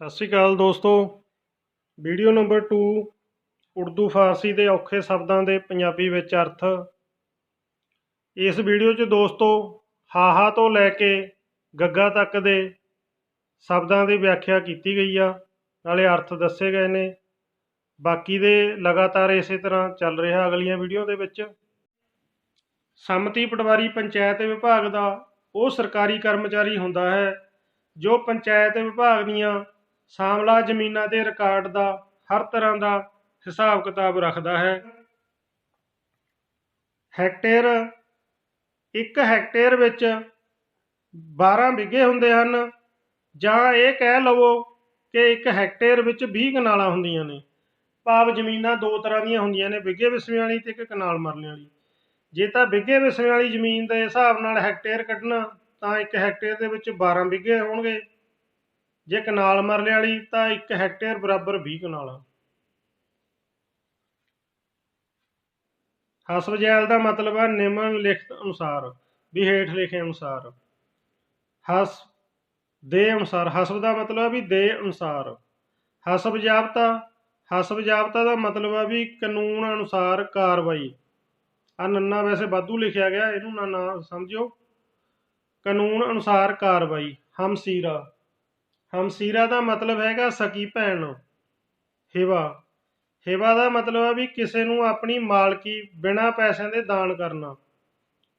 ਸਤਿ ਸ਼੍ਰੀ ਅਕਾਲ ਦੋਸਤੋ। Video number 2 Urdu, ਫਾਰਸੀ ਦੇ ਔਖੇ ਸ਼ਬਦਾਂ ਦੇ ਪੰਜਾਬੀ ਵਿੱਚ ਅਰਥ। ਇਸ ਵੀਡੀਓ 'ਚ ਦੋਸਤੋ, ਹਾਹਾ ਤੋਂ ਲੈ ਕੇ ਗੱਗਾ ਤੱਕ ਦੇ ਸ਼ਬਦਾਂ ਦੀ ਵਿਆਖਿਆ ਕੀਤੀ ਗਈ ਆ। ਨਾਲੇ ਅਰਥ ਦੱਸੇ ਗਏ ਨੇ। ਬਾਕੀ ਦੇ ਲਗਾਤਾਰ ਇਸੇ ਤਰ੍ਹਾਂ ਚੱਲ ਰਿਹਾ ਅਗਲੀਆਂ ਵੀਡੀਓ ਦੇ ਵਿੱਚ। ਸੰਮਤੀ ਪਟਵਾਰੀ ਪੰਚਾਇਤ ਵਿਭਾਗ ਦਾ ਉਹ ਸਰਕਾਰੀ ਕਰਮਚਾਰੀ ਹੁੰਦਾ ਹੈ, ਜੋ ਪੰਚਾਇਤ ਵਿਭਾਗ ਦੀਆਂ ਸਾਮਲਾ ਜ਼ਮੀਨਾਂ ਦੇ ਰਿਕਾਰਡ ਦਾ ਹਰ ਤਰ੍ਹਾਂ ਦਾ ਹਿਸਾਬ ਕਿਤਾਬ ਰੱਖਦਾ ਹੈ। ਹੈਕਟੇਅਰ ਇੱਕ ਹੈਕਟੇਅਰ ਵਿੱਚ 12 ਵਿਗੇ ਹੁੰਦੇ ਹਨ। ਜਾਂ ਇਹ ਕਹਿ ਲਵੋ ਕਿ ਇੱਕ ਹੈਕਟੇਅਰ ਵਿੱਚ 20 ਕਨਾਲਾਂ ਹੁੰਦੀਆਂ ਨੇ। ਭਾਵ ਜ਼ਮੀਨਾਂ ਦੋ ਤਰ੍ਹਾਂ ਦੀਆਂ ਹੁੰਦੀਆਂ ਨੇ ਵਿਗੇ ਵਿਸਵੇਂ ਵਾਲੀ ਤੇ ਇੱਕ ਕਨਾਲ ਮਰਲੇ ਵਾਲੀ। ਜੇ ਤਾਂ ਵਿਗੇ ਵਿਸਵੇਂ ਵਾਲੀ ਜ਼ਮੀਨ ਦੇ ਹਿਸਾਬ ਨਾਲ ਹੈਕਟੇਅਰ ਕੱਢਣਾ, ਤਾਂ ਇੱਕ ਹੈਕਟੇਅਰ ਦੇ ਵਿੱਚ 12 ਵਿਗੇ ਹੋਣਗੇ। ਜੇ ਕਨਾਲ ਮਰਲੇ ਵਾਲੀ ਤਾਂ 1 ਹੈਕਟੇਅਰ ਬਰਾਬਰ 20 ਕਨਾਲਾਂ ਹਸਬ ਜੈਲ ਦਾ ਮਤਲਬ ਹੈ ਨਿਮਨ ਲਿਖਤ ਅਨੁਸਾਰ, ਵੀ ਹੇਠ ਲਿਖੇ ਅਨੁਸਾਰ। ਹਸ ਦੇ ਅਨੁਸਾਰ ਹਸਬ ਦਾ ਮਤਲਬ ਹੈ ਵੀ ਦੇ ਅਨੁਸਾਰ। ਹਸਬ ਜਾਬਤਾ ਹਸਬ ਜਾਬਤਾ ਦਾ ਮਤਲਬ ਹੈ ਵੀ ਕਾਨੂੰਨ ਅਨੁਸਾਰ ਕਾਰਵਾਈ। ਆ ਨੰਨਾ ਵੈਸੇ ਵਾਧੂ ਲਿਖਿਆ ਗਿਆ, ਇਹਨੂੰ ਨਾ ਨਾ ਸਮਝਿਓ। ਕਾਨੂੰਨ ਅਨੁਸਾਰ ਕਾਰਵਾਈ, ਹਮਸੀਰਾ। ਹਮਸੀਰਾ ਦਾ ਮਤਲਬ ਹੈਗਾ ਸਕੀ ਭੈਣ। ਹੇਵਾ। ਹੇਵਾ ਦਾ ਮਤਲਬ ਹੈ ਵੀ ਕਿਸੇ ਨੂੰ ਆਪਣੀ ਮਾਲਕੀ ਬਿਨਾਂ ਪੈਸਿਆਂ ਦੇ ਦਾਨ ਕਰਨਾ।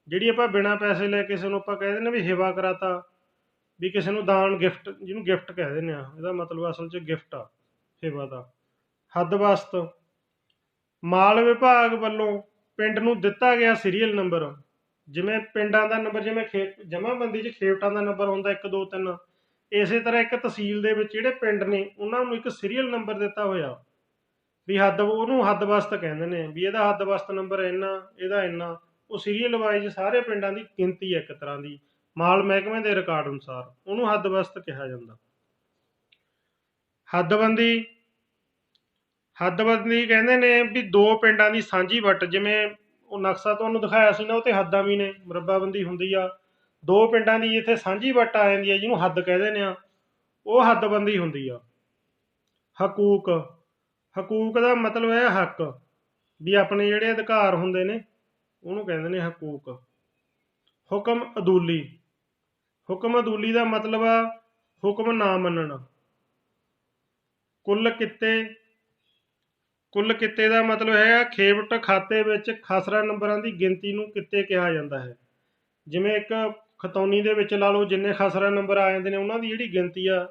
ਜਿਹੜੀ ਆਪਾਂ ਬਿਨਾਂ ਪੈਸੇ ਲੈ ਕਿਸੇ ਨੂੰ ਆਪਾਂ ਕਹਿ ਦਿੰਦੇ ਵੀ ਹੇਵਾ ਕਰਾਤਾ, ਵੀ ਕਿਸੇ ਨੂੰ ਦਾਨ ਗਿਫਟ, ਜਿਹਨੂੰ ਗਿਫਟ ਕਹਿ ਦਿੰਦੇ ਆ ਇਹਦਾ ਮਤਲਬ ਅਸਲ 'ਚ ਗਿਫਟ ਆ, ਹਿਵਾ ਦਾ। ਹੱਦ ਵਸਤ। ਮਾਲ ਵਿਭਾਗ ਵੱਲੋਂ ਪਿੰਡ ਨੂੰ ਦਿੱਤਾ ਗਿਆ ਸੀਰੀਅਲ ਨੰਬਰ ਜਿਵੇਂ ਪਿੰਡਾਂ ਦਾ ਨੰਬਰ ਜਿਵੇਂ ਖੇਤ ਜਮਾਬੰਦੀ 'ਚ ਖੇਤਾਂ ਦਾ ਨੰਬਰ ਹੁੰਦਾ 1 2 3 ਇਸੇ ਤਰ੍ਹਾਂ ਇੱਕ ਤਹਿਸੀਲ ਦੇ ਵਿੱਚ ਜਿਹੜੇ ਪਿੰਡ ਨੇ, ਉਹਨਾਂ ਨੂੰ ਇੱਕ ਸੀਰੀਅਲ ਨੰਬਰ ਦਿੱਤਾ ਹੋਇਆ। ਵੀ ਹੱਦ, ਉਹਨੂੰ ਹੱਦਬਸਤ ਕਹਿੰਦੇ ਨੇ, ਵੀ ਇਹਦਾ ਹੱਦਬਸਤ ਨੰਬਰ ਇੰਨਾ, ਇਹਦਾ ਇੰਨਾ। ਉਹ ਸੀਰੀਅਲ ਵਾਈਜ਼ ਸਾਰੇ ਪਿੰਡਾਂ ਦੀ ਗਿਣਤੀ ਹੈ ਇੱਕ ਤਰ੍ਹਾਂ ਦੀ। ਮਾਲ ਮਹਿਕਮੇ ਦੇ ਰਿਕਾਰਡ ਅਨੁਸਾਰ ਉਹਨੂੰ ਹੱਦਬਸਤ ਕਿਹਾ ਜਾਂਦਾ। ਹੱਦਬੰਦੀ ਹੱਦਬੰਦੀ ਕਹਿੰਦੇ ਨੇ ਵੀ ਦੋ ਪਿੰਡਾਂ ਦੀ ਸਾਂਝੀ ਵੱਟ, ਜਿਵੇਂ ਉਹ ਨਕਸ਼ਾ ਤੁਹਾਨੂੰ ਦਿਖਾਇਆ ਸੀ ਨਾ, ਉਹ ਤੇ ਹੱਦਾਂ ਵੀ ਨੇ, ਮੁਰੱਬਾਬੰਦੀ ਹੁੰਦੀ ਆ। ਦੋ ਪਿੰਡਾਂ ਦੀ ਇੱਥੇ ਸਾਂਝੀ ਵੱਟ ਆ ਜਾਂਦੀ ਹੈ ਜਿਹਨੂੰ ਹੱਦ ਕਹਿੰਦੇ ਨੇ ਆ ਉਹ ਹੱਦਬੰਦੀ ਹੁੰਦੀ ਆ। ਹਕੂਕ। ਹਕੂਕ ਦਾ ਮਤਲਬ ਹੈ ਹੱਕ। ਵੀ ਆਪਣੇ ਜਿਹੜੇ ਅਧਿਕਾਰ ਹੁੰਦੇ ਨੇ, ਉਹਨੂੰ ਕਹਿੰਦੇ ਨੇ ਹਕੂਕ। ਹੁਕਮ ਅਦੂਲੀ। ਹੁਕਮ ਅਦੂਲੀ ਦਾ ਮਤਲਬ ਆ ਹੁਕਮ ਨਾ ਮੰਨਣਾ। ਕੁੱਲ ਕਿੱਤੇ। ਕੁੱਲ ਕਿੱਤੇ ਦਾ ਮਤਲਬ ਹੈ ਖੇਵਟ ਖਾਤੇ ਵਿੱਚ ਖਸਰਾ ਨੰਬਰਾਂ ਦੀ ਗਿਣਤੀ ਨੂੰ ਕਿੱਤੇ ਕਿਹਾ ਜਾਂਦਾ ਹੈ। ਜਿਵੇਂ ਇੱਕ ਖਤੌਨੀ ਦੇ ਵਿੱਚ ਲਾ ਲਓ, ਜਿੰਨੇ ਖਸਰਾ ਨੰਬਰ ਆ ਜਾਂਦੇ ਨੇ, ਉਹਨਾਂ ਦੀ ਜਿਹੜੀ ਗਿਣਤੀ ਆ,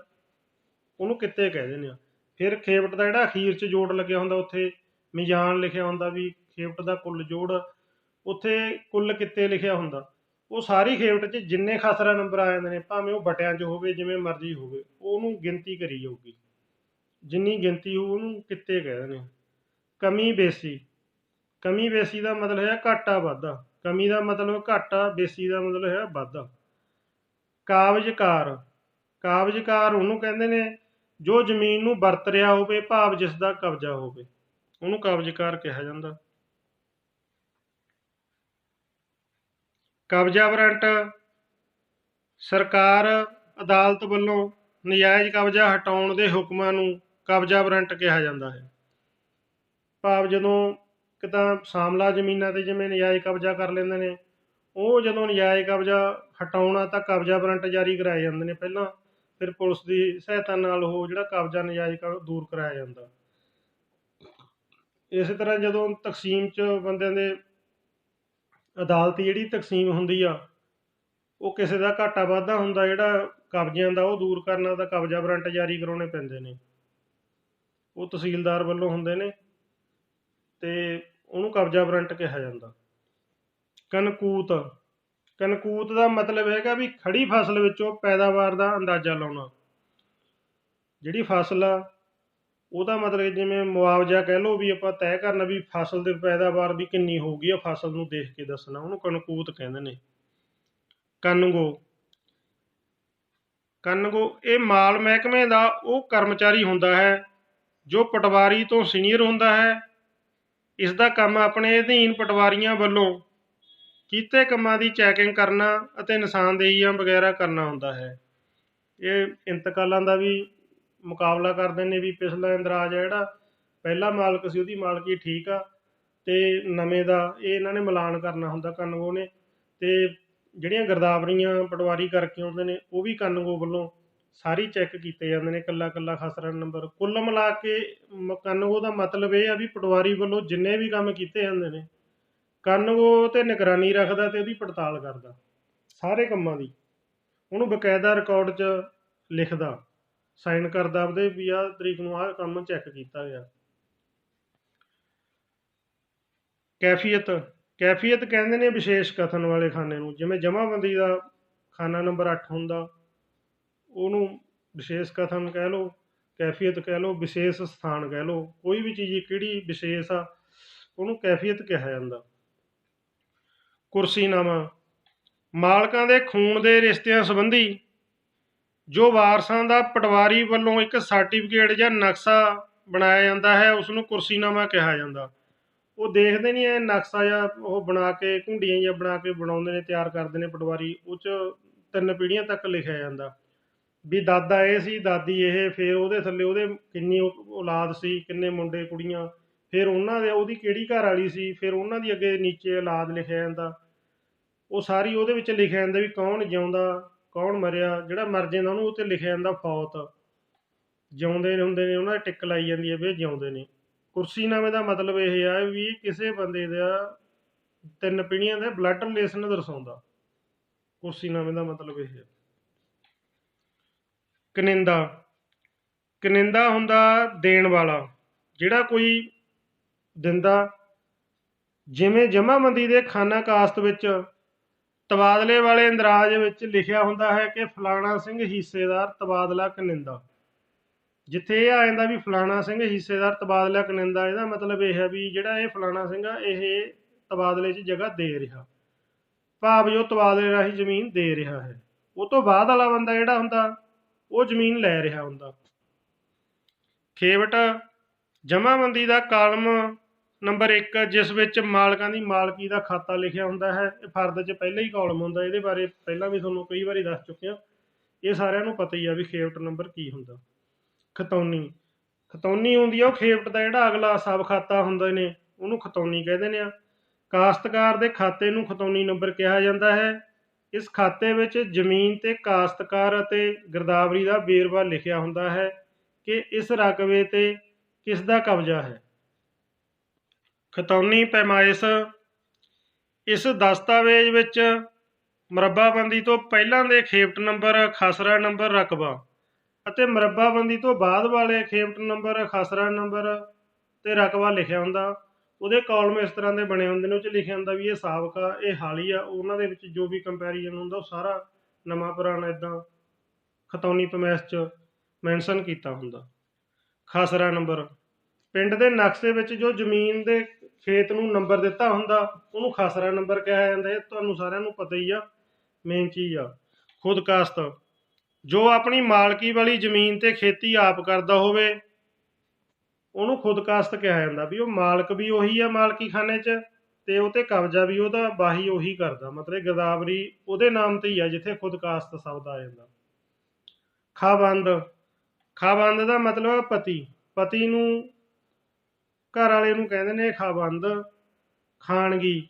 ਉਹਨੂੰ ਕਿੱਤੇ ਕਹਿ ਦਿੰਦੇ ਆ। ਫਿਰ ਖੇਵਟ ਦਾ ਜਿਹੜਾ ਅਖੀਰ 'ਚ ਜੋੜ ਲੱਗਿਆ ਹੁੰਦਾ, ਉੱਥੇ ਮਿਜ਼ਾਨ ਲਿਖਿਆ ਹੁੰਦਾ ਵੀ ਖੇਵਟ ਦਾ ਕੁੱਲ ਜੋੜ, ਉੱਥੇ ਕੁੱਲ ਕਿੱਤੇ ਲਿਖਿਆ ਹੁੰਦਾ। ਉਹ ਸਾਰੀ ਖੇਵਟ 'ਚ ਜਿੰਨੇ ਖਸਰਾ ਨੰਬਰ ਆ ਜਾਂਦੇ ਨੇ, ਭਾਵੇਂ ਉਹ ਬਟਿਆਂ 'ਚ ਹੋਵੇ, ਜਿਵੇਂ ਮਰਜ਼ੀ ਹੋਵੇ, ਉਹਨੂੰ ਗਿਣਤੀ ਕਰੀ ਜਾਊਗੀ। ਜਿੰਨੀ ਗਿਣਤੀ ਹੋਊ, ਉਹਨੂੰ ਕਿੱਤੇ ਕਹਿ ਦਿੰਦੇ ਆ। ਕਮੀ ਬੇਸੀ। ਕਮੀ ਬੇਸੀ ਦਾ ਮਤਲਬ ਹੈ ਘਾਟਾ ਵਾਧਾ। ਕਮੀ ਦਾ ਮਤਲਬ ਘਾਟਾ ਬੇਸੀ ਦਾ ਮਤਲਬ ਹੈ ਵਾਧਾ ਕਾਬਜ਼ਕਾਰ ਕਾਬਜ਼ਕਾਰ ਉਹਨੂੰ ਕਹਿੰਦੇ ਨੇ, ਜੋ ਜ਼ਮੀਨ ਨੂੰ ਵਰਤ ਰਿਹਾ ਹੋਵੇ, ਭਾਵ ਜਿਸ ਦਾ ਕਬਜ਼ਾ ਹੋਵੇ, ਉਹਨੂੰ ਕਾਬਜ਼ਕਾਰ ਕਿਹਾ ਜਾਂਦਾ। ਕਬਜ਼ਾ ਵਾਰੰਟ, ਸਰਕਾਰ ਅਦਾਲਤ ਵੱਲੋਂ ਨਜਾਇਜ਼ ਕਬਜ਼ਾ ਹਟਾਉਣ ਦੇ ਹੁਕਮਾਂ ਨੂੰ ਕਬਜ਼ਾ ਵਾਰੰਟ ਕਿਹਾ ਜਾਂਦਾ ਹੈ। ਭਾਵ ਜਦੋਂ ਕਿਤਾ ਸਾਮਲਾ ਜ਼ਮੀਨਾਂ ਤੇ ਜਿਵੇਂ ਨਜਾਇਜ਼ ਕਬਜ਼ਾ ਕਰ ਲੈਂਦੇ ਨੇ, ਉਹ ਜਦੋਂ ਨਜਾਇਜ਼ ਕਬਜ਼ਾ ਹਟਾਉਣਾ ਤਾਂ ਕਬਜ਼ਾ ਵਾਰੰਟ ਜਾਰੀ ਕਰਾਏ ਜਾਂਦੇ ਨੇ ਪਹਿਲਾਂ, ਫਿਰ ਪੁਲਿਸ ਦੀ ਸਹਾਇਤਾ ਨਾਲ ਉਹ ਜਿਹੜਾ ਕਬਜ਼ਾ ਨਜਾਇਜ਼ ਕ- ਦੂਰ ਕਰਾਇਆ ਜਾਂਦਾ। ਇਸੇ ਤਰ੍ਹਾਂ ਜਦੋਂ ਤਕਸੀਮ 'ਚ ਬੰਦਿਆਂ ਦੇ ਅਦਾਲਤੀ ਜਿਹੜੀ ਤਕਸੀਮ ਹੁੰਦੀ ਆ, ਉਹ ਕਿਸੇ ਦਾ ਘਾਟਾ ਵਾਧਾ ਹੁੰਦਾ, ਜਿਹੜਾ ਕਬਜ਼ਿਆਂ ਦਾ ਉਹ ਦੂਰ ਕਰਨਾ ਤਾਂ ਕਬਜ਼ਾ ਵਾਰੰਟ ਜਾਰੀ ਕਰਾਉਣੇ ਪੈਂਦੇ ਨੇ। ਉਹ ਤਹਿਸੀਲਦਾਰ ਵੱਲੋਂ ਹੁੰਦੇ ਨੇ। ਤੇ ਉਹਨੂੰ ਕਬਜ਼ਾ ਵਾਰੰਟ ਕਿਹਾ ਜਾਂਦਾ। ਕਨਕੂਤ ਕਨਕੂਤ ਦਾ ਮਤਲਬ ਹੈਗਾ ਵੀ ਖੜੀ ਫਸਲ ਵਿੱਚੋਂ ਪੈਦਾਵਾਰ ਦਾ ਅੰਦਾਜ਼ਾ ਲਾਉਣਾ। ਜਿਹੜੀ ਫਸਲ ਆ, ਉਹਦਾ ਮਤਲਬ ਜਿਵੇਂ ਮੁਆਵਜ਼ਾ ਕਹਿ ਲਓ ਵੀ ਆਪਾਂ ਤੈਅ ਕਰਨਾ ਵੀ ਫਸਲ ਦੇ ਪੈਦਾਵਾਰ ਵੀ ਕਿੰਨੀ ਹੋਊਗੀ ਆ, ਫਸਲ ਨੂੰ ਦੇਖ ਕੇ ਦੱਸਣਾ, ਉਹਨੂੰ ਕਨਕੂਤ ਕਹਿੰਦੇ ਨੇ। ਕਨਗੋ ਕਨਗੋ, ਇਹ ਮਾਲ ਮਹਿਕਮੇ ਦਾ ਉਹ ਕਰਮਚਾਰੀ ਹੁੰਦਾ ਹੈ, ਜੋ ਪਟਵਾਰੀ ਤੋਂ ਸੀਨੀਅਰ ਹੁੰਦਾ ਹੈ ਇਸ ਦਾ ਕੰਮ ਆਪਣੇ ਅਧੀਨ ਪਟਵਾਰੀਆਂ ਵੱਲੋਂ ਕੀਤੇ ਕੰਮਾਂ ਦੀ ਚੈਕਿੰਗ ਕਰਨਾ ਅਤੇ ਨਿਸ਼ਾਨਦੇਹੀਆਂ ਵਗੈਰਾ ਕਰਨਾ ਹੁੰਦਾ ਹੈ। ਇਹ ਇੰਤਕਾਲਾਂ ਦਾ ਵੀ ਮੁਕਾਬਲਾ ਕਰਦੇ ਨੇ ਵੀ ਪਿਛਲਾ ਇੰਦਰਾਜ ਹੈ ਜਿਹੜਾ, ਪਹਿਲਾ ਮਾਲਕ ਸੀ, ਉਹਦੀ ਮਾਲਕੀ ਠੀਕ ਆ ਤੇ ਨਵੇਂ ਦਾ ਇਹ ਇਹਨਾਂ ਨੇ ਮਿਲਾਨ ਕਰਨਾ ਹੁੰਦਾ ਕਨਗੋ ਨੇ ਤੇ ਜਿਹੜੀਆਂ ਗਰਦਾਵਰੀਆਂ ਪਟਵਾਰੀ ਕਰਕੇ ਆਉਂਦੇ ਨੇ, ਉਹ ਵੀ ਕਨਗੋ ਵੱਲੋਂ ਸਾਰੀ ਚੈੱਕ ਕੀਤੇ ਜਾਂਦੇ ਨੇ ਕੱਲਾ ਕੱਲਾ ਖਸਰਾ ਨੰਬਰ ਕੁੱਲ ਮਿਲਾ ਕੇ ਮ- ਕਨਗੋ ਦਾ ਮਤਲਬ ਇਹ ਆ ਵੀ ਪਟਵਾਰੀ ਵੱਲੋਂ ਜਿੰਨੇ ਵੀ ਕੰਮ ਕੀਤੇ ਜਾਂਦੇ ਨੇ, ਕਨਗੋ ਤੇ ਨਿਗਰਾਨੀ ਰੱਖਦਾ ਤੇ ਉਹਦੀ ਪੜਤਾਲ ਕਰਦਾ, ਸਾਰੇ ਕੰਮਾਂ ਦੀ। ਉਹਨੂੰ ਬਕਾਇਦਾ ਰਿਕਾਰਡ 'ਚ ਲਿਖਦਾ ਸਾਈਨ ਕਰਦਾ ਆਪਦੇ ਵੀ ਆਹ ਤਰੀਕ ਨੂੰ ਆਹ ਕੰਮ ਚੈੱਕ ਕੀਤਾ ਗਿਆ ਕੈਫੀਅਤ ਕੈਫੀਅਤ ਕਹਿੰਦੇ ਨੇ ਵਿਸ਼ੇਸ਼ ਕਥਨ ਵਾਲੇ ਖਾਨੇ ਨੂੰ, ਜਿਵੇਂ ਜਮ੍ਹਾਂਬੰਦੀ ਦਾ ਖਾਨਾ ਨੰਬਰ 8 ਹੁੰਦਾ ਉਹਨੂੰ ਵਿਸ਼ੇਸ਼ ਕਥਨ ਕਹਿ ਲਓ, ਕੈਫੀਅਤ ਕਹਿ ਲਓ, ਵਿਸ਼ੇਸ਼ ਸਥਾਨ ਕਹਿ ਲਓ, ਕੋਈ ਵੀ ਚੀਜ਼ ਕਿਹੜੀ ਵਿਸ਼ੇਸ਼ ਆ, ਉਹਨੂੰ ਕੈਫੀਅਤ ਕਿਹਾ ਜਾਂਦਾ। ਕੁਰਸੀਨਾਮਾ, ਮਾਲਕਾਂ ਦੇ ਖੂਨ ਦੇ ਰਿਸ਼ਤਿਆਂ ਸੰਬੰਧੀ ਜੋ ਵਾਰਸਾਂ ਦਾ ਪਟਵਾਰੀ ਵੱਲੋਂ ਇੱਕ ਸਰਟੀਫਿਕੇਟ ਜਾਂ ਨਕਸ਼ਾ ਬਣਾਇਆ ਜਾਂਦਾ ਹੈ ਉਸ ਨੂੰ ਕੁਰਸੀਨਾਮਾ ਕਿਹਾ ਜਾਂਦਾ। ਉਹ ਦੇਖਦੇ ਨਹੀਂ ਐ ਨਕਸ਼ਾ ਜਾਂ ਉਹ ਬਣਾ ਕੇ, ਘੁੰਡੀਆਂ ਜਾਂ ਬਣਾ ਕੇ ਬਣਾਉਂਦੇ ਨੇ, ਤਿਆਰ ਕਰਦੇ ਨੇ ਪਟਵਾਰੀ, ਉਹ 'ਚ ਤਿੰਨ ਪੀੜ੍ਹੀਆਂ ਤੱਕ ਲਿਖਿਆ ਜਾਂਦਾ। ਵੀ ਦਾਦਾ ਇਹ ਸੀ, ਦਾਦੀ ਇਹ, ਫਿਰ ਉਹਦੇ ਥੱਲੇ ਉਹਦੇ ਕਿੰਨੀ ਔ- ਔਲਾਦ ਸੀ, ਕਿੰਨੇ ਮੁੰਡੇ, ਕੁੜੀਆਂ, ਫਿਰ ਉਹਨਾਂ ਦੇ, ਉਹਦੀ ਕਿਹੜੀ ਘਰ ਵਾਲੀ ਸੀ, ਫਿਰ ਉਹਨਾਂ ਦੀ ਅੱਗੇ ਨੀਚੇ ਔਲਾਦ ਲਿਖਿਆ ਜਾਂਦਾ। ਉਹ ਸਾਰੀ ਉਹਦੇ ਵਿੱਚ ਲਿਖਿਆ ਜਾਂਦਾ ਵੀ ਕੌਣ ਜਿਉਂਦਾ, ਕੌਣ ਮਰਿਆ, ਜਿਹੜਾ ਮਰ ਜਾਂਦਾ ਉਹਨੂੰ ਉੱਤੇ ਲਿਖਿਆ ਜਾਂਦਾ ਫੌਤ। ਜਿਉਂਦੇ ਨੇ, ਹੁੰਦੇ ਨੇ, ਉਹਨਾਂ ਦੀ ਟਿਕ ਲਾਈ ਜਾਂਦੀ ਹੈ ਵੀ ਜਿਉਂਦੇ ਨੇ। ਕੁਰਸੀ ਕੁਰਸੀਨਾਮੇ ਦਾ ਮਤਲਬ ਇਹ ਆ ਵੀ ਕਿਸੇ ਬੰਦੇ ਦਾ ਤਿੰਨ ਪੀੜ੍ਹੀਆਂ ਦਾ ਬਲੱਡ ਰਿਲੇਸ਼ਨ ਦਰਸਾਉਂਦਾ। ਕੁਰਸੀ ਕੁਰਸੀਨਾਮੇ ਦਾ ਮਤਲਬ ਇਹ ਹੈ ਕਨਿੰਦਾ। ਕਨਿੰਦਾ ਹੁੰਦਾ ਦੇਣ ਵਾਲਾ, ਜਿਹੜਾ ਕੋਈ ਦਿੰਦਾ, ਜਿਵੇਂ ਜਮ੍ਹਾਂਬੰਦੀ ਦੇ ਖਾਨਾ ਕਾਸਤ ਵਿੱਚ ਤਬਾਦਲੇ ਵਾਲੇ ਇੰਦਰਾਜ ਵਿੱਚ ਲਿਖਿਆ ਹੁੰਦਾ ਹੈ ਕਿ ਫਲਾਣਾ ਸਿੰਘ ਹਿੱਸੇਦਾਰ ਤਬਾਦਲਾ ਕਨਿੰਦਾ। ਜਿੱਥੇ ਇਹ ਆ ਜਾਂਦਾ ਵੀ ਫਲਾਣਾ ਸਿੰਘ ਹਿੱਸੇਦਾਰ ਤਬਾਦਲਾ ਕਨਿੰਦਾ, ਇਹਦਾ ਮਤਲਬ ਇਹ ਹੈ ਵੀ ਜਿਹੜਾ ਇਹ ਫਲਾਣਾ ਸਿੰਘ ਆ, ਇਹ ਤਬਾਦਲੇ 'ਚ ਜਗ੍ਹਾ ਦੇ ਰਿਹਾ। ਭਾਵ ਜੋ ਤਬਾਦਲੇ ਰਾਹੀਂ ਜ਼ਮੀਨ ਦੇ ਰਿਹਾ ਹੈ। ਉਹ ਤੋਂ ਬਾਅਦ ਵਾਲਾ ਬੰਦਾ ਜਿਹੜਾ ਹੁੰਦਾ ਉਹ ਜ਼ਮੀਨ ਲੈ ਰਿਹਾ ਹੁੰਦਾ। ਖੇਵਟ ਜਮ੍ਹਾਂਬੰਦੀ ਦਾ ਕਾਲਮ ਨੰਬਰ 1 ਜਿਸ ਵਿੱਚ ਮਾਲਕਾਂ ਦੀ ਮਾਲਕੀ ਦਾ ਖਾਤਾ ਲਿਖਿਆ ਹੁੰਦਾ ਹੈ। ਇਹ ਫਰਦ 'ਚ ਪਹਿਲਾਂ ਹੀ ਕਾਲਮ ਹੁੰਦਾ, ਇਹਦੇ ਬਾਰੇ ਪਹਿਲਾਂ ਵੀ ਤੁਹਾਨੂੰ ਕਈ ਵਾਰੀ ਦੱਸ ਚੁੱਕੇ ਹਾਂ। ਇਹ ਸਾਰਿਆਂ ਨੂੰ ਪਤਾ ਹੀ ਆ ਵੀ ਖੇਵਟ ਨੰਬਰ ਕੀ ਹੁੰਦਾ। ਖਤੌਨੀ। ਖਤੌਨੀ ਹੁੰਦੀ ਆ, ਉਹ ਖੇਵਟ ਦਾ ਜਿਹੜਾ ਅਗਲਾ ਸਬ ਖਾਤਾ ਹੁੰਦੇ ਨੇ ਉਹਨੂੰ ਖਤੌਨੀ ਕਹਿੰਦੇ ਨੇ ਆ। ਕਾਸ਼ਤਕਾਰ ਦੇ ਖਾਤੇ ਨੂੰ ਖਤੌਨੀ ਨੰਬਰ ਕਿਹਾ ਜਾਂਦਾ ਹੈ। ਇਸ ਖਾਤੇ ਵਿੱਚ ਜ਼ਮੀਨ ਤੇ ਕਾਸ਼ਤਕਾਰ ਅਤੇ ਗਿਰਦਾਵਰੀ ਦਾ ਵੇਰਵਾ ਲਿਖਿਆ ਹੁੰਦਾ ਹੈ ਕਿ ਇਸ ਰਕਬੇ ਤੇ ਕਿਸ ਦਾ ਕਬਜ਼ਾ ਹੈ। ਖਤੌਨੀ ਪੈਮਾਇਸ਼ ਇਸ ਦਸਤਾਵੇਜ਼ ਵਿੱਚ ਮਰੱਬਾਬੰਦੀ ਤੋਂ ਪਹਿਲਾਂ ਦੇ ਖੇਪਟ ਨੰਬਰ, ਖਸਰਾ ਨੰਬਰ, ਰਕਬਾ ਅਤੇ ਮਰੱਬਾਬੰਦੀ ਤੋਂ ਬਾਅਦ ਵਾਲੇ ਖੇਪਟ ਨੰਬਰ, ਖਸਰਾ ਨੰਬਰ ਤੇ ਰਕਬਾ ਲਿਖਿਆ ਹੁੰਦਾ। ਉਹਦੇ ਕਾਲਮ ਇਸ ਤਰ੍ਹਾਂ ਦੇ ਬਣੇ ਹੁੰਦੇ ਨੇ, ਉਹ 'ਚ ਲਿਖਿਆ ਹੁੰਦਾ ਵੀ ਇਹ ਸਾਬਕਾ, ਇਹ ਹਾਲੀ ਆ ਉਹਨਾਂ ਦੇ ਵਿੱਚ ਜੋ ਵੀ ਕੰਪੈਰੀਜ਼ਨ ਹੁੰਦਾ, ਉਹ ਸਾਰਾ ਨਵਾਂ ਪੁਰਾਣਾ ਇਦਾਂ ਖਤੌਨੀ ਪਮੈਸ 'ਚ ਮੈਂਸ਼ਨ ਕੀਤਾ ਹੁੰਦਾ। ਖਸਰਾ ਨੰਬਰ, ਪਿੰਡ ਦੇ ਨਕਸ਼ੇ ਵਿੱਚ ਜੋ ਜ਼ਮੀਨ ਦੇ ਖੇਤ ਨੂੰ ਨੰਬਰ ਦਿੱਤਾ ਹੁੰਦਾ, ਉਹਨੂੰ ਖਾਸਰਾ ਨੰਬਰ ਕਿਹਾ ਜਾਂਦਾ, ਇਹ ਤੁਹਾਨੂੰ ਸਾਰਿਆਂ ਨੂੰ ਪਤਾ ਹੀ ਆ ਮੇਨ ਚੀਜ਼ ਆ। ਖੁਦਕਾਸ਼ਤ, ਜੋ ਆਪਣੀ ਮਾਲਕੀ ਵਾਲੀ ਜ਼ਮੀਨ ਤੇ ਖੇਤੀ ਆਪ ਕਰਦਾ ਹੋਵੇ ਉਹਨੂੰ ਖੁਦਕਾਸ਼ਤ ਕਿਹਾ ਜਾਂਦਾ ਵੀ ਉਹ ਮਾਲਕ ਵੀ ਉਹੀ ਆ ਮਾਲਕੀ ਖਾਨੇ 'ਚ ਤੇ ਉਹ ਤੇ ਕਬਜ਼ਾ ਵੀ ਉਹਦਾ ਬਾਹੀ ਉਹੀ ਕਰਦਾ। ਮਤਲਬ ਗਦਾਵਰੀ ਉਹਦੇ ਨਾਮ ਤੇ ਹੀ ਆ ਜਿੱਥੇ ਖੁਦਕਾਸ਼ਤ ਸ਼ਬਦ ਆ ਜਾਂਦਾ। ਖਾਬੰਦ ਖਾਬੰਦ ਦਾ ਮਤਲਬ ਪਤੀ। ਪਤੀ ਨੂੰ ਘਰ ਵਾਲੇ ਨੂੰ ਕਹਿੰਦੇ ਨੇ ਖਾਬੰਦ ਖਾਣਗੀ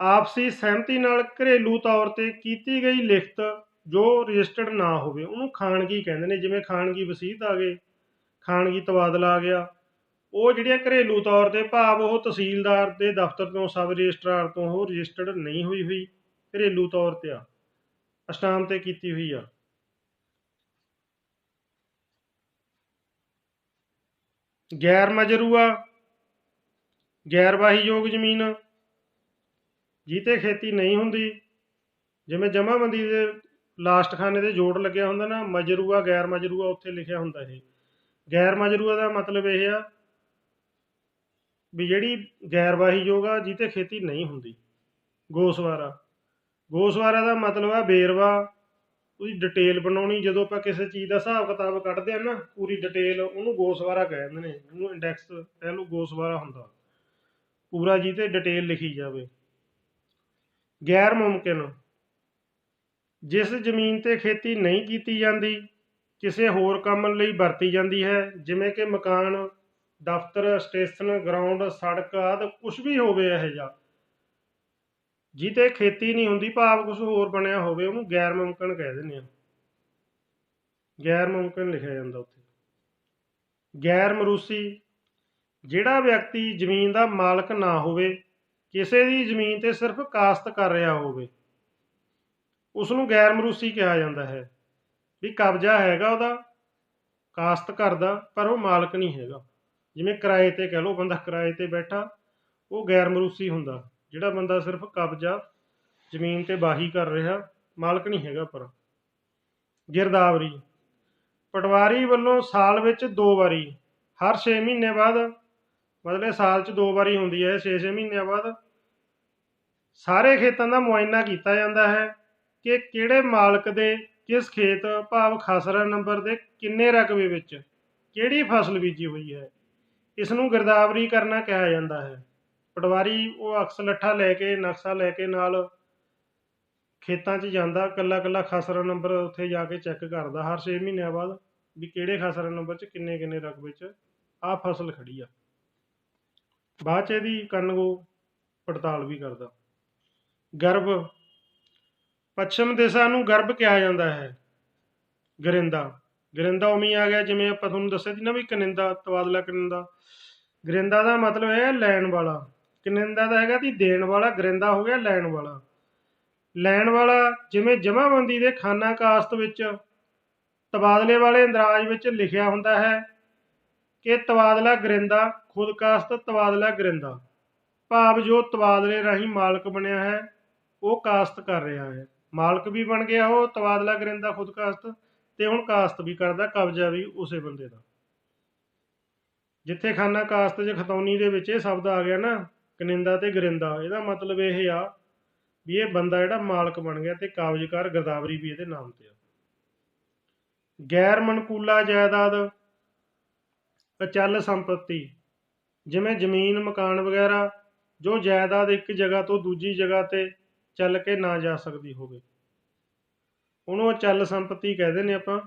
ਆਪਸੀ ਸਹਿਮਤੀ ਨਾਲ ਘਰੇਲੂ ਤੌਰ ਤੇ ਕੀਤੀ ਗਈ ਲਿਖਤ ਜੋ ਰਜਿਸਟਰਡ ਨਾ ਹੋਵੇ, ਉਹਨੂੰ ਖਾਨਗੀ ਕਹਿੰਦੇ ਨੇ, ਜਿਵੇਂ ਖਾਨਗੀ ਵਸੀਅਤ ਆ ਗਏ। ਖਾਨਗੀ ਤਬਾਦਲਾ ਆ ਗਿਆ। ਉਹ ਜਿਹੜੀਆਂ ਘਰੇਲੂ ਤੌਰ ਤੇ ਭਾਵ ਉਹ ਤਹਿਸੀਲਦਾਰ ਦੇ ਦਫ਼ਤਰ ਤੋਂ, ਸਬ ਰਜਿਸਟਰਾਰ ਤੋਂ ਉਹ ਰਜਿਸਟਰਡ ਨਹੀਂ ਹੋਈ ਹੋਈ, ਘਰੇਲੂ ਤੌਰ ਤੇ ਆ। ਅਸਟਾਮ ਤੇ ਕੀਤੀ ਹੋਈ ਆ। ਗੈਰ ਮਜਰੂਆ, ਗੈਰ ਵਾਹੀਯੋਗ ਜ਼ਮੀਨ, ਜਿੱਤੇ ਖੇਤੀ ਨਹੀਂ ਹੁੰਦੀ। ਜਿਵੇਂ ਜਮ੍ਹਾਂਬੰਦੀ ਦੇ ਲਾਸਟ ਖਾਨੇ ਤੇ ਜੋੜ ਲੱਗਿਆ ਹੁੰਦਾ ਨਾ, ਮਜਰੂਆ, ਗੈਰ ਮਜਰੂਆ, ਉੱਥੇ ਲਿਖਿਆ ਹੁੰਦਾ ਇਹ। ਗੈਰ ਮਜਰੂਆ ਦਾ ਮਤਲਬ ਇਹ ਆ ਵੀ ਜਿਹੜੀ ਗੈਰ ਵਾਹੀਯੋਗ ਆ ਜਿੱਤੇ ਖੇਤੀ ਨਹੀਂ ਹੁੰਦੀ। ਗੋਸਵਾਰਾ। ਗੋਸਵਾਰਾ ਦਾ ਮਤਲਬ ਆ ਵੇਰਵਾ। ਉਹਦੀ ਡਿਟੇਲ ਬਣਾਉਣੀ, ਜਦੋਂ ਆਪਾਂ ਕਿਸੇ ਚੀਜ਼ ਦਾ ਹਿਸਾਬ ਕਿਤਾਬ ਕੱਢਦੇ ਆ ਨਾ, ਪੂਰੀ ਡਿਟੇਲ ਉਹਨੂੰ ਗੋਸਵਾਰਾ ਕਹਿ ਦਿੰਦੇ ਨੇ। ਉਹਨੂੰ ਇੰਡੈਕਸ ਕਹਿ ਲਓ ਗੋਸਵਾਰਾ ਹੁੰਦਾ। ਪੂਰਾ ਜੀ ਤੇ ਡਿਟੇਲ ਲਿਖੀ ਜਾਵੇ। ਗੈਰ ਮੁਮਕਿਨ। ਜਿਸ ਜ਼ਮੀਨ ਤੇ ਖੇਤੀ ਨਹੀਂ ਕੀਤੀ ਜਾਂਦੀ ਕਿਸੇ ਹੋਰ ਕੰਮ ਲਈ ਵਰਤੀ ਜਾਂਦੀ ਹੈ, ਜਿਵੇਂ ਕਿ ਮਕਾਨ, ਦਫ਼ਤਰ, ਸਟੇਸ਼ਨ, ਗਰਾਊਂਡ, ਸੜਕ ਆਦਿ ਕੁਝ ਵੀ ਹੋਵੇ ਇਹ ਜਿਹਾ। ਜਿੱਤੇ ਖੇਤੀ ਨਹੀਂ ਹੁੰਦੀ, ਭਾਵ ਕੁਝ ਹੋਰ ਬਣਿਆ ਹੋਵੇ, ਉਹਨੂੰ ਗੈਰ ਮੁਮਕਿਨ ਕਹਿ ਦਿੰਦੇ ਆ ਗੈਰ ਮੁਮਕਿਨ ਲਿਖਿਆ ਜਾਂਦਾ ਉੱਥੇ। ਗੈਰ ਮਰੂਸੀ, ਜਿਹੜਾ ਵਿਅਕਤੀ ਜ਼ਮੀਨ ਦਾ ਮਾਲਕ ਨਾ ਹੋਵੇ, ਕਿਸੇ ਦੀ ਜ਼ਮੀਨ ਤੇ ਸਿਰਫ ਕਾਸ਼ਤ ਕਰ ਰਿਹਾ ਹੋਵੇ ਉਸ ਨੂੰ ਗੈਰ ਮਰੂਸੀ ਕਿਹਾ ਜਾਂਦਾ ਹੈ। ਵੀ ਕਬਜ਼ਾ ਹੈਗਾ ਉਹਦਾ, ਕਾਸ਼ਤ ਘਰ ਦਾ ਪਰ ਉਹ ਮਾਲਕ ਨਹੀਂ ਹੈਗਾ। ਜਿਵੇਂ ਕਿਰਾਏ ਤੇ ਕਹਿ ਲਓ, ਬੰਦਾ ਕਿਰਾਏ ਤੇ ਬੈਠਾ, ਉਹ ਗੈਰ ਮਰੂਸੀ ਹੁੰਦਾ। ਜਿਹੜਾ ਬੰਦਾ ਸਿਰਫ ਕਬਜ਼ਾ ਜ਼ਮੀਨ ਤੇ ਬਾਹੀ ਕਰ ਰਿਹਾ, ਮਾਲਕ ਨਹੀਂ ਹੈਗਾ ਪਰ। ਗਿਰਦਾਵਰੀ। ਪਟਵਾਰੀ ਵੱਲੋਂ ਸਾਲ ਵਿੱਚ ਦੋ ਵਾਰੀ, ਹਰ 6 ਮਹੀਨੇ ਬਾਅਦ, ਮਤਲਬ ਸਾਲ 'ਚ ਦੋ ਵਾਰੀ ਹੁੰਦੀ ਹੈ 6-6 ਮਹੀਨਿਆਂ ਬਾਅਦ, ਸਾਰੇ ਖੇਤਾਂ ਦਾ ਮੁਆਇਨਾ ਕੀਤਾ ਜਾਂਦਾ ਹੈ ਕਿ ਕਿਹੜੇ ਮਾਲਕ ਦੇ ਕਿਸ ਖੇਤ ਭਾਵ ਖਸਰਾ ਨੰਬਰ ਦੇ ਕਿੰਨੇ ਰਕਬੇ ਵਿੱਚ ਕਿਹੜੀ ਫਸਲ ਬੀਜੀ ਹੋਈ ਹੈ? ਇਸ ਨੂੰ ਗਿਰਦਾਵਰੀ ਕਰਨਾ ਕਿਹਾ ਜਾਂਦਾ ਹੈ। ਪਟਵਾਰੀ ਉਹ ਅਕਸ ਲੱਠਾ ਲੈ ਕੇ, ਨਕਸ਼ਾ ਲੈ ਕੇ ਨਾਲ ਖੇਤਾਂ 'ਚ ਜਾਂਦਾ ਕੱਲਾ ਕੱਲਾ ਖਸਰਾ ਨੰਬਰ ਉੱਥੇ ਜਾ ਕੇ ਚੈੱਕ ਕਰਦਾ। ਹਰ 6 ਮਹੀਨਿਆਂ ਬਾਅਦ ਵੀ ਕਿਹੜੇ ਖਸਰਾ ਨੰਬਰ 'ਚ ਕਿੰਨੇ ਕਿੰਨੇ ਰਕਬੇ 'ਚ ਆਹ ਫਸਲ ਖੜੀ ਆ। ਬਾਅਦ 'ਚ ਇਹਦੀ ਕੰਨਗੋ ਪੜਤਾਲ ਵੀ ਕਰਦਾ। ਗਰਭ ਪੱਛਮ ਦਿਸ਼ਾ ਨੂੰ ਗਰਭ ਕਿਹਾ ਜਾਂਦਾ ਹੈ। ਗਰਿੰਦਾ। ਗਰਿੰਦਾ ਉਵੇਂ ਆ ਗਿਆ, ਜਿਵੇਂ ਆਪਾਂ ਤੁਹਾਨੂੰ ਦੱਸਿਆ ਸੀ ਨਾ ਵੀ ਕਨਿੰਦਾ, ਤਬਾਦਲਾ ਕਨਿੰਦਾ। ਗਰਿੰਦਾ ਦਾ ਮਤਲਬ ਹੈ ਲੈਣ ਵਾਲਾ। ਕਨਿੰਦਾ ਦਾ ਹੈਗਾ ਤੀ ਦੇਣ ਵਾਲਾ, ਗਰਿੰਦਾ ਹੋ ਗਿਆ ਲੈਣ ਵਾਲਾ। ਲੈਣ ਵਾਲਾ ਜਿਵੇਂ ਜਮ੍ਹਾਂਬੰਦੀ ਦੇ ਖਾਨਾ ਕਾਸਤ ਵਿੱਚ ਤਬਾਦਲੇ ਵਾਲੇ ਇੰਦਰਾਜ ਵਿੱਚ ਲਿਖਿਆ ਹੁੰਦਾ ਹੈ ਕਿ ਤਬਾਦਲਾ ਗਰਿੰਦਾ ਖੁਦਕਾਸ਼ਤ ਤਬਾਦਲਾ ਗਰਿੰਦਾ। ਭਾਵ ਜੋ ਤਬਾਦਲੇ ਰਾਹੀਂ ਮਾਲਕ ਬਣਿਆ ਹੈ, ਉਹ ਕਾਸਤ ਕਰ ਰਿਹਾ ਹੈ। ਮਾਲਕ ਵੀ ਬਣ ਗਿਆ ਉਹ, ਤਬਾਦਲਾ ਗਰਿੰਦਾ ਖੁਦ ਕਾਸਤ ਤੇ ਹੁਣ ਕਾਸਤ ਵੀ ਕਰਦਾ, ਕਬਜ਼ਾ ਵੀ ਉਸੇ ਬੰਦੇ ਦਾ। ਜਿੱਥੇ ਖਾਨਾ ਕਾਸਤ 'ਚ ਖਤੌਨੀ ਦੇ ਵਿੱਚ ਇਹ ਸ਼ਬਦ ਆ ਗਿਆ ਨਾ, ਕਨਿੰਦਾ ਤੇ ਗਰਿੰਦਾ, ਇਹਦਾ ਮਤਲਬ ਇਹ ਆ ਵੀ ਇਹ ਬੰਦਾ ਜਿਹੜਾ ਮਾਲਕ ਬਣ ਗਿਆ ਤੇ ਕਾਬਜ਼ਕਾਰ ਗਰਦਾਵਰੀ ਵੀ ਇਹਦੇ ਨਾਮ ਤੇ ਆ। ਗੈਰ ਮਨਕੂਲਾ ਜਾਇਦਾਦ, ਅਚਲ ਸੰਪਤੀ, ਜਿਵੇਂ ਜ਼ਮੀਨ, ਮਕਾਨ ਵਗੈਰਾ, ਜੋ ਜਾਇਦਾਦ ਇੱਕ ਜਗ੍ਹਾ ਤੋਂ ਦੂਜੀ ਜਗ੍ਹਾ ਤੇ ਚੱਲ ਕੇ ਨਾ ਜਾ ਸਕਦੀ ਹੋਵੇ। ਉਹਨੂੰ ਅਚਲ ਸੰਪਤੀ ਕਹਿੰਦੇ ਨੇ ਆਪਾਂ।